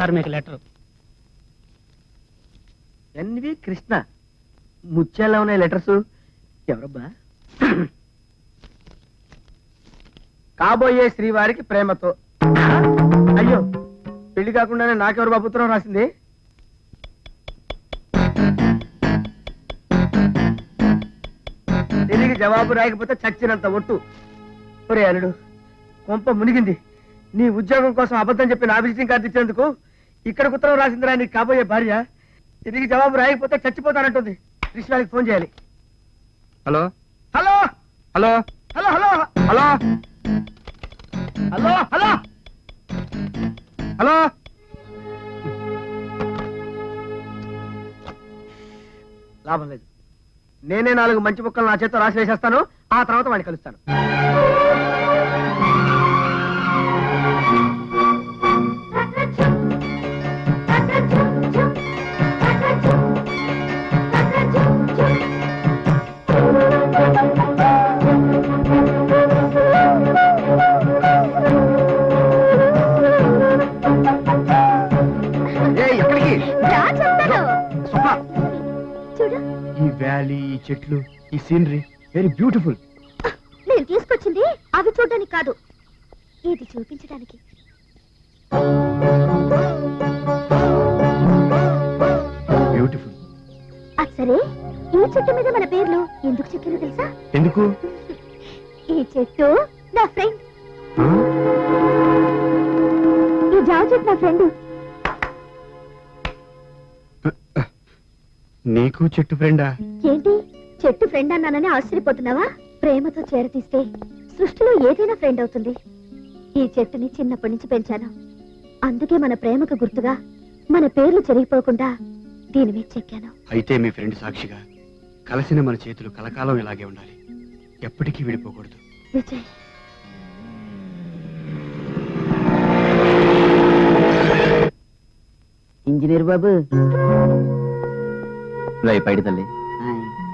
Sir మీకు letter. N V Krishna. ముత్యాల ఉన్నాయి లెటర్స్. ఎవరబ్బా? కాబోయే శ్రీవారికి ప్రేమతో. అయ్యో పెళ్ళి కాకుండానే నాకెవరు బాబుత్రం రాసింది? తిరిగి జవాబు రాయకపోతే చచ్చినంత ఒట్టు. ఒరే అల్లుడు కొంప మునిగింది. నీ ఉద్యోగం కోసం అబద్ధం చెప్పి నా విజిటింగ్ కార్డు ఇచ్చినందుకు ఇక్కడ ఉత్తరం రాసిందిరా నీకు కాబోయే భార్య. తిరిగి జవాబు రాయకపోతే చచ్చిపోతానంటుంది. కృష్ణానికి ఫోన్ చేయాలి. Hello? Hello? Hello? Hello hello? Hello? Hello hello? Hello? లాభం లేదు. నేనే నాలుగు మంచి ముక్కలు నా చేత్తో రాసి వేసేస్తాను. ఆ తర్వాత వాడిని కలుస్తాను. చూడు. ఈ వ్యాలీ ఈ చెట్లు ఈ సీనరీ వెరీ బ్యూటిఫుల్. నేను తీసుకొచ్చింది అవి చూడడానికి కాదు ఇది చూపించడానికి. బ్యూటిఫుల్. అది సరే. ఈ చెట్టు మీద మన పేర్లు ఎందుకు చెక్కారో తెలుసా? ఎందుకు? ఈ చెట్టు నా ఫ్రెండ్. ఈ జామ చెట్టు నా ఫ్రెండ్. నీకు చెట్టు ఫ్రెండా? ఏంటి? చెట్టు ఫ్రెండ్ అన్నానని ఆశ్చర్యపోతున్నావా? ప్రేమతో చేరతీస్తే సృష్టిలో ఏదైనా ఫ్రెండ్ అవుతుంది. ఈ చెట్టుని చిన్నప్పటి నుంచి పెంచాను. అందుకే మన ప్రేమకు గుర్తుగా మన పేర్లు చెరిగిపోకుండా దీని మీద చెక్కాను. అయితే మీ ఫ్రెండ్ సాక్షిగా కలిసిన మన చేతులు కలకాలం ఇలాగే ఉండాలి. ఎప్పటికీ విడిపోకూడదు. విజయ్. ఇంజనీర్ బాబు. రై పైడి తల్లి.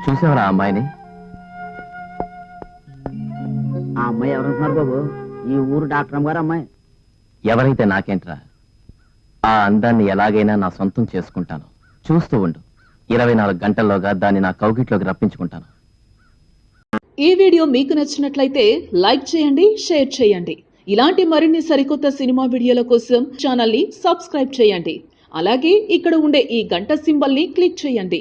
చూసావరా ఆ అమ్మాయిని? ఆ అమ్మాయి ఎవరుంటున్నారు బాబు? ఈ ఊరు డాక్టర్ అమ్మ గారు అమ్మాయి. ఎవరైతే నాకేంట్రా ఆ అందాన్ని ఎలాగైనా నా సొంతం చేసుకుంటాను. చూస్తూ ఉండు. ఇరవై నాలుగు గంటల్లోగా దాన్ని నా కౌగిట్లోకి రప్పించుకుంటాను. ఈ వీడియో మీకు నచ్చినట్లయితే లైక్ చేయండి షేర్ చేయండి. ఇలాంటి మరిన్ని సరికొత్త సినిమా వీడియోల కోసం ఛానల్ని సబ్స్క్రైబ్ చేయండి. అలాగే ఇక్కడ ఉండే ఈ గంట సింబల్ని క్లిక్ చేయండి.